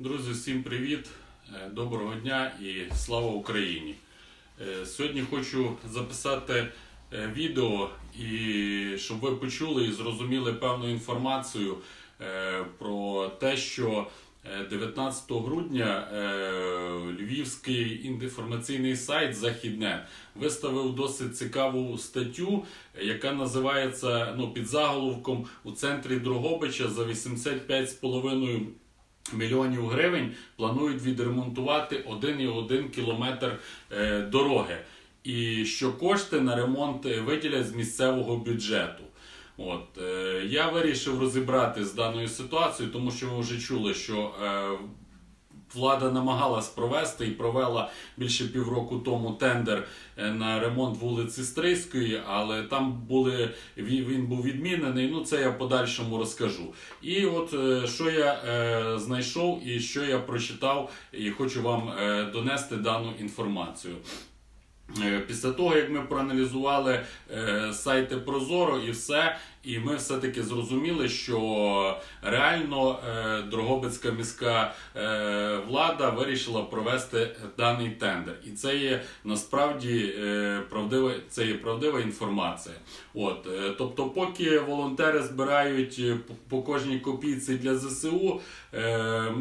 Друзі, всім привіт! Е, Доброго дня і слава Україні! Е, Сьогодні хочу записати е, відео, і щоб ви почули і зрозуміли певну інформацію про те, що е, 19 грудня львівський інформаційний сайт Західне виставив досить цікаву статтю, яка називається ну, під заголовком у центрі Дрогобича за 85,5 мільйонів гривень планують відремонтувати 1,1 кілометр е, дороги. І що кошти на ремонт е, виділять з місцевого бюджету. От, е, я вирішив розібрати з даною ситуацією, тому що ми вже чули, що влада намагалась провести і провела більше півроку тому тендер е, на ремонт вулиці Стрийської, але там були він, був відмінений. Ну це я подальшому розкажу. І от е, що я е, знайшов і що я прочитав, і хочу вам е, донести дану інформацію. Е, Після того, як ми проаналізували е, сайти Прозоро і все, і ми все-таки зрозуміли, що реально е, Дрогобицька міська е, влада вирішила провести даний тендер. І це є насправді е, правдива, це є правдива інформація. От, тобто, поки волонтери збирають по- кожній копійці для ЗСУ,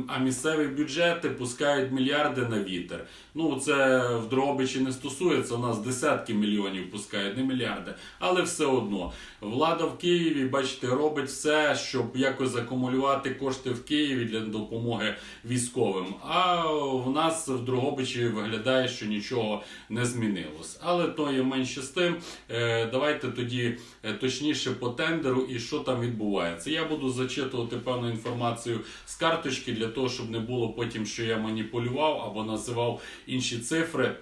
а місцеві бюджети пускають мільярди на вітер. Ну, це в Дрогобичі не стосується. У нас десятки мільйонів пускають, не мільярди. Але все одно влада в Києві, бачите, робить все, щоб якось акумулювати кошти в Києві для допомоги військовим. А в нас в Дрогобичі виглядає, що нічого не змінилось. Але то є менше з тим. Е, Давайте тоді е, точніше по тендеру і що там відбувається. Я буду зачитувати певну інформацію з карточки для того, щоб не було потім, що я маніпулював або називав інші цифри.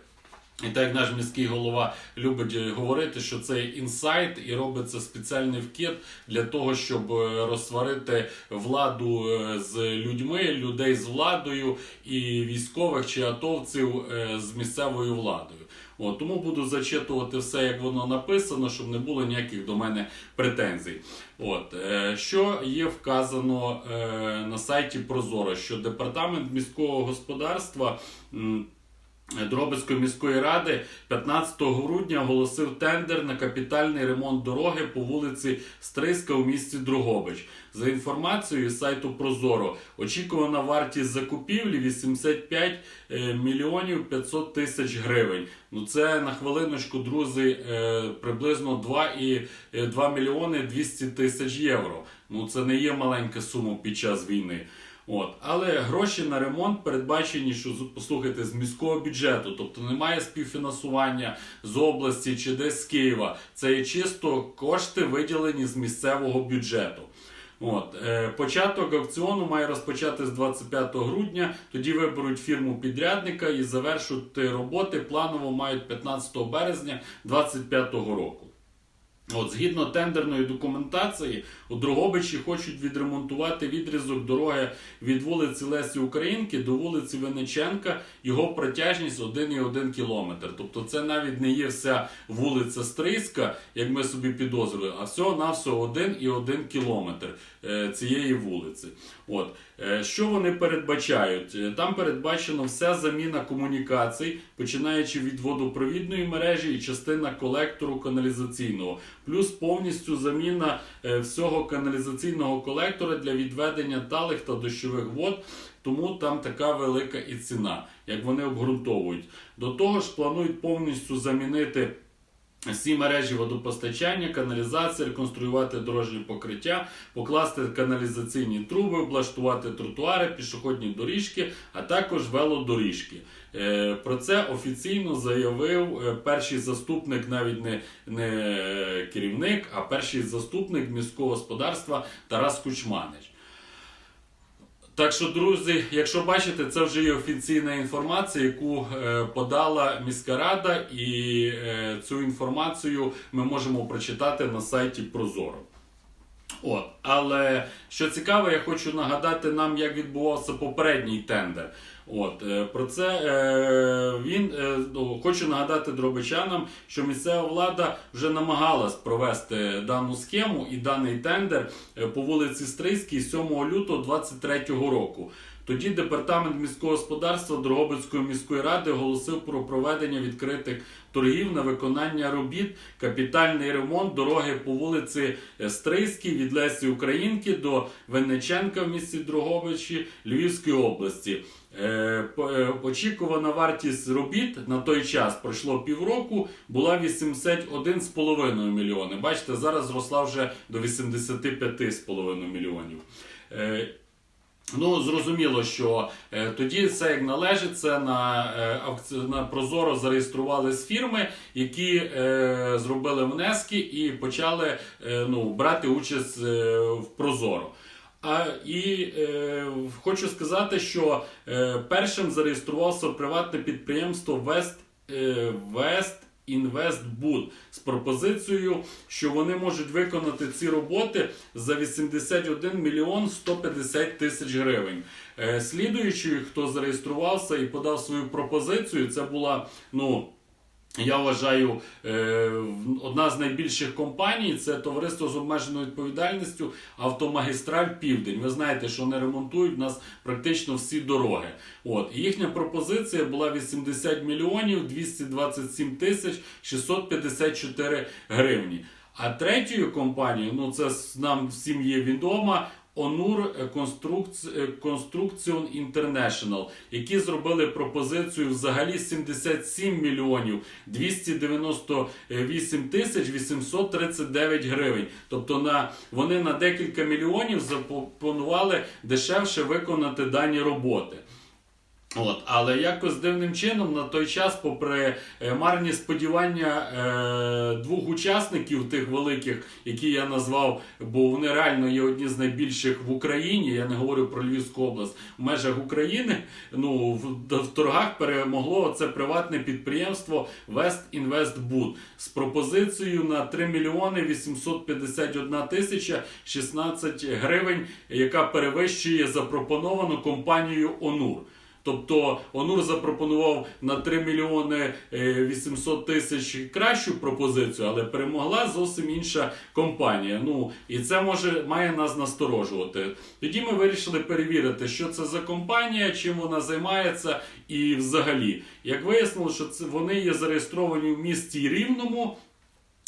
І так як наш міський голова любить е, говорити, що це інсайт і робиться спеціальний вкид для того, щоб е, розсварити владу е, з людьми, людей з владою і військових чи атовців з місцевою владою. От, тому буду зачитувати все, як воно написано, щоб не було ніяких до мене претензій. От, що є вказано на сайті Прозоро, що департамент міського господарства. Дробицької міської ради 15 грудня оголосив тендер на капітальний ремонт дороги по вулиці Стриська у місті Дрогобич. За інформацією з сайту Прозоро, очікувана вартість закупівлі 85 е, мільйонів 500 тисяч гривень. Ну це на хвилиночку, друзі, е, приблизно 2 і е, 2 мільйони 200 тисяч євро. Ну це не є маленька сума під час війни. От. Але гроші на ремонт передбачені, що послухайте, з міського бюджету, тобто немає співфінансування з області чи десь з Києва. Це є чисто кошти виділені з місцевого бюджету. От, е, початок аукціону має розпочати з 25 грудня. Тоді виберуть фірму підрядника і завершити роботи планово мають 15 березня 2025 року. От, згідно тендерної документації, у Дрогобичі хочуть відремонтувати відрізок дороги від вулиці Лесі Українки до вулиці Вениченка. Його протяжність 1,1 кілометр. Тобто це навіть не є вся вулиця Стрийська, як ми собі підозрюємо, а всього навсього 1,1 кілометр е, цієї вулиці. От. Е, Що вони передбачають? Е, Там передбачено вся заміна комунікацій, починаючи від водопровідної мережі і частина колектору каналізаційного, плюс повністю заміна е, всього каналізаційного колектора для відведення талих та дощових вод. Тому там така велика і ціна, як вони обґрунтовують. До того ж, планують повністю замінити. Всі мережі водопостачання, каналізації, реконструювати дорожнє покриття, покласти каналізаційні труби, облаштувати тротуари, пішохідні доріжки, а також велодоріжки. Е, Про це офіційно заявив е, перший заступник, навіть не, не керівник, а перший заступник міського господарства Тарас Кучманич. Так що, друзі, якщо бачите, це вже є офіційна інформація, яку е, подала міська рада, і е, цю інформацію ми можемо прочитати на сайті Прозоро. От, але що цікаво, я хочу нагадати нам, як відбувався попередній тендер. От е, про це е, він е, ну, хочу нагадати дробичанам, що місцева влада вже намагалась провести дану схему і даний тендер е, по вулиці Стрийській 7 лютого 2023 року. Тоді департамент міського господарства Дрогобицької міської ради оголосив про проведення відкритих торгів на виконання робіт, капітальний ремонт дороги по вулиці Стрийській від Лесі Українки до Винниченка в місті Дрогобичі Львівської області. Е, е, Очікувана вартість робіт на той час пройшло півроку, була 81,5 мільйони. Бачите, зараз зросла вже до 85,5 мільйонів. Ну, зрозуміло, що е, тоді все як належить, це на, е, на Прозоро зареєструвались фірми, які е, зробили внески і почали е, ну, брати участь е, в Прозоро. А і е, хочу сказати, що е, першим зареєструвався приватне підприємство Вест, е, Вест Інвестбуд з пропозицією, що вони можуть виконати ці роботи за 81 мільйон 150 тисяч гривень. Е, Слідуючий, хто зареєструвався і подав свою пропозицію, це була ну. Я вважаю, е, одна з найбільших компаній це товариство з обмеженою відповідальністю Автомагістраль Південь. Ви знаєте, що вони ремонтують у нас практично всі дороги. От їхня пропозиція була 80 мільйонів 227 тисяч 654 гривні. А третьою компанією, ну це нам всім є відома. Онур Construction International, які зробили пропозицію взагалі 77 мільйонів 298 тисяч 839 гривень. Тобто на вони на декілька мільйонів запропонували дешевше виконати дані роботи. От, але якось дивним чином на той час, попри е, марні сподівання е, двох учасників тих великих, які я назвав, бо вони реально є одні з найбільших в Україні. Я не говорю про Львівську область в межах України. Ну в, в торгах перемогло це приватне підприємство West Invest Bud з пропозицією на 3 мільйони 851 тисяча 16 гривень, яка перевищує запропоновану компанією Онур. Тобто Онур запропонував на 3 мільйони е, 800 тисяч кращу пропозицію, але перемогла зовсім інша компанія. Ну і це може має нас насторожувати. Тоді ми вирішили перевірити, що це за компанія, чим вона займається, і взагалі, як вияснилося, що це вони є зареєстровані в місті Рівному.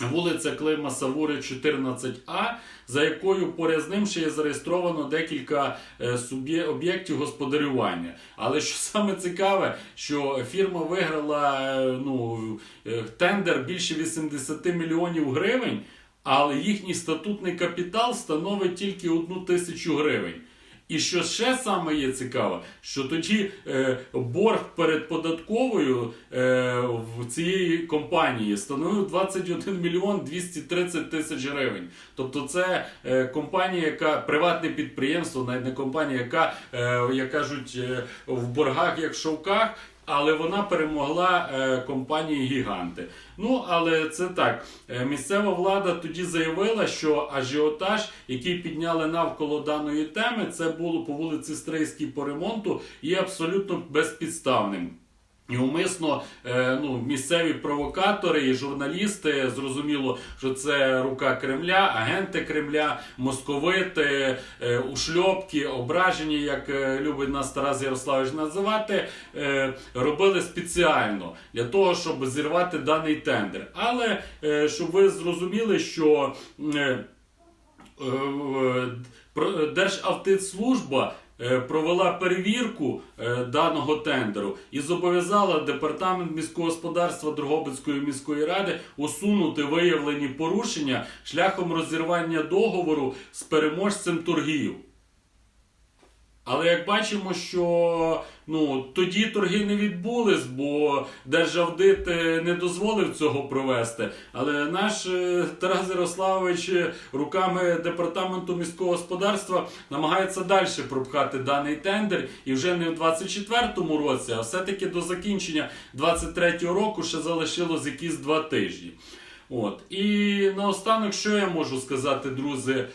Вулиця Клима Савури 14А, за якою поряд з ним ще є зареєстровано декілька е, об'єктів господарювання. Але що саме цікаве, що фірма виграла е, ну, е, тендер більше 80 мільйонів гривень, але їхній статутний капітал становить тільки одну тисячу гривень. І що ще саме є цікаво, що тоді е, борг перед податковою е, в цієї компанії становив 21 мільйон 230 тисяч гривень. Тобто це е, компанія, яка приватне підприємство, навіть не компанія, яка, е, як кажуть, е, в боргах як в шовках. Але вона перемогла е, компанії Гіганти. Ну, але це так. Е, місцева влада тоді заявила, що ажіотаж, який підняли навколо даної теми, це було по вулиці Стрийській по ремонту, є абсолютно безпідставним. І умисно е, ну, місцеві провокатори і журналісти зрозуміло, що це рука Кремля, агенти Кремля, московити, е, ушльопки, ображені, як е, любить нас Тарас Ярославович називати, робили спеціально для того, щоб зірвати даний тендер. Але щоб ви зрозуміли, що е, е, провела перевірку е, даного тендеру і зобов'язала департамент міського господарства Дрогобицької міської ради усунути виявлені порушення шляхом розірвання договору з переможцем торгів. Але як бачимо, що ну, тоді торги не відбулись, бо Державдит е, не дозволив цього провести. Але наш е, Тарас Ярославович руками департаменту міського господарства намагається далі пропхати даний тендер. І вже не в 24-му році, а все-таки до закінчення 23-го року ще залишилось якісь два тижні. От. І наостанок, що я можу сказати, друзі,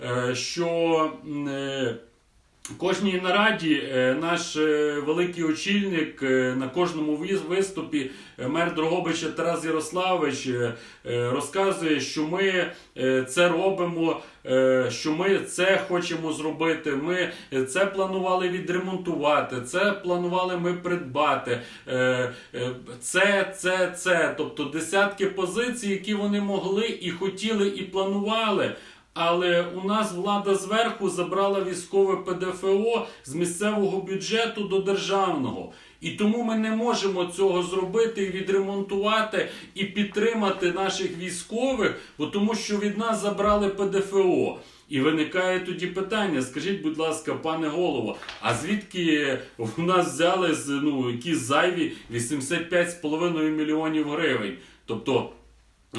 Е, що. Кожній нараді е, наш е, великий очільник е, на кожному виступі мер Дрогобича Тарас Ярославович е, розказує, що ми це робимо, що ми це хочемо зробити. Ми це планували відремонтувати, це планували ми придбати. Це, це, це. Тобто десятки позицій, які вони могли і хотіли, і планували. Але у нас влада зверху забрала військове ПДФО з місцевого бюджету до державного. І тому ми не можемо цього зробити відремонтувати і підтримати наших військових, бо тому що від нас забрали ПДФО. І виникає тоді питання: скажіть, будь ласка, пане голово, а звідки в нас взяли ну, якісь зайві 85,5 мільйонів гривень? Тобто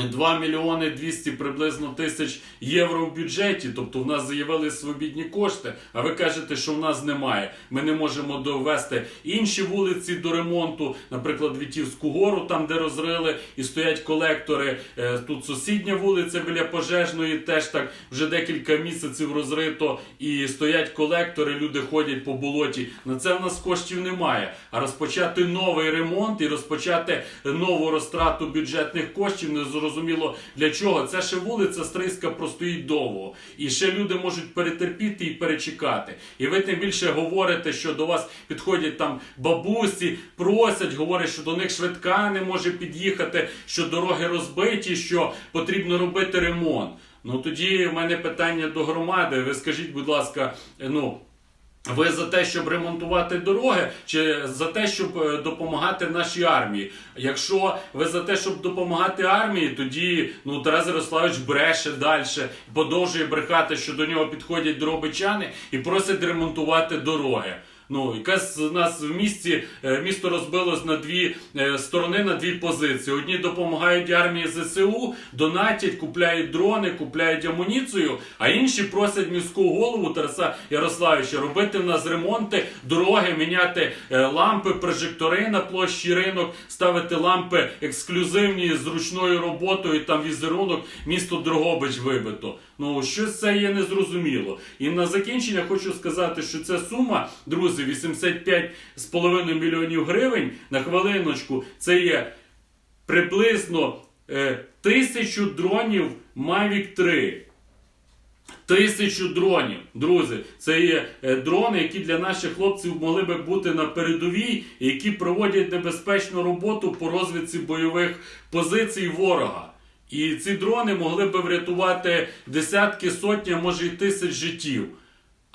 2 мільйони 200 приблизно тисяч євро в бюджеті, тобто в нас заявили свобідні кошти, а ви кажете, що в нас немає. Ми не можемо довести інші вулиці до ремонту, наприклад, Вітівську гору, там де розрили і стоять колектори. Е, Тут сусідня вулиця біля пожежної, теж так вже декілька місяців розрито, і стоять колектори, люди ходять по болоті. На це в нас коштів немає. А розпочати новий ремонт і розпочати нову розтрату бюджетних коштів не зрозуміло для чого. Це ще вулиця Стрийська простоїть довго. І ще люди можуть перетерпіти і перечекати. І ви тим більше говорите, що до вас підходять там бабусі, просять, говорять, що до них швидка не може під'їхати, що дороги розбиті, що потрібно робити ремонт. Ну тоді в мене питання до громади. Ви скажіть, будь ласка, ну. Ви за те, щоб ремонтувати дороги, чи за те, щоб е, допомагати нашій армії? Якщо ви за те, щоб допомагати армії, тоді ну Тарас Ярославович бреше далі, продовжує брехати, що до нього підходять дробичани і просять ремонтувати дороги. Ну, якась нас в місті е, місто розбилось на дві е, сторони, на дві позиції. Одні допомагають армії ЗСУ, донатять, купляють дрони, купляють амуніцію, а інші просять міську голову Тараса Ярославича робити в нас ремонти, дороги, міняти е, лампи, прожектори на площі ринок, ставити лампи ексклюзивні з ручною роботою, там візерунок, місто Дрогобич вибито. Ну, щось це є незрозуміло. І на закінчення хочу сказати, що ця сума, друзі, 85,5 мільйонів гривень на хвилиночку, це є приблизно е, тисячу дронів Mavic 3. Тисячу дронів, друзі, це є е, дрони, які для наших хлопців могли би бути на передовій, які проводять небезпечну роботу по розвідці бойових позицій ворога. І ці дрони могли би врятувати десятки, сотні, а може й тисяч життів.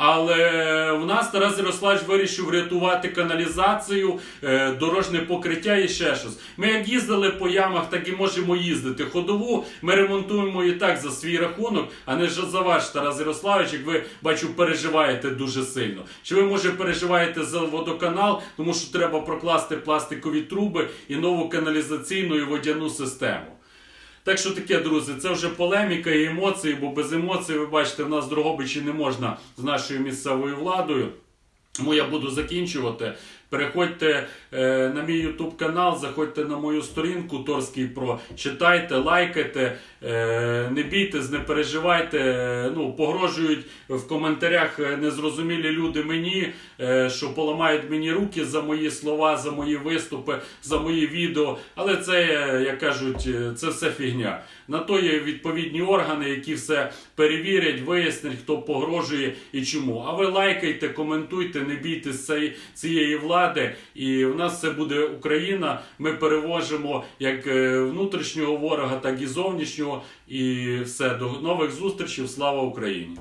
Але в нас Тарас Ярославович вирішив врятувати каналізацію, е, дорожне покриття і ще щось. Ми як їздили по ямах, так і можемо їздити. Ходову ми ремонтуємо і так за свій рахунок, а не за ваш Тарас Ярославович, як ви бачу, переживаєте дуже сильно. Чи ви може переживаєте за водоканал, тому що треба прокласти пластикові труби і нову каналізаційну і водяну систему. Так що таке, друзі, це вже полеміка і емоції, бо без емоцій, ви бачите, в нас Дрогобичі не можна з нашою місцевою владою. Тому я буду закінчувати. Переходьте е, на мій YouTube канал, заходьте на мою сторінку Торський Про, читайте, лайкайте, е, не бійтесь, не переживайте. е, ну, погрожують в коментарях незрозумілі люди мені, що поламають мені руки за мої слова, за мої виступи, за мої відео. Але це, як кажуть, це все фігня. На то є відповідні органи, які все перевірять, вияснять, хто погрожує і чому. А ви лайкайте, коментуйте, не бійтесь цієї, цієї влади. І в нас це буде Україна. Ми перевожимо як е, внутрішнього ворога, так і зовнішнього. І все. До нових зустрічей. Слава Україні!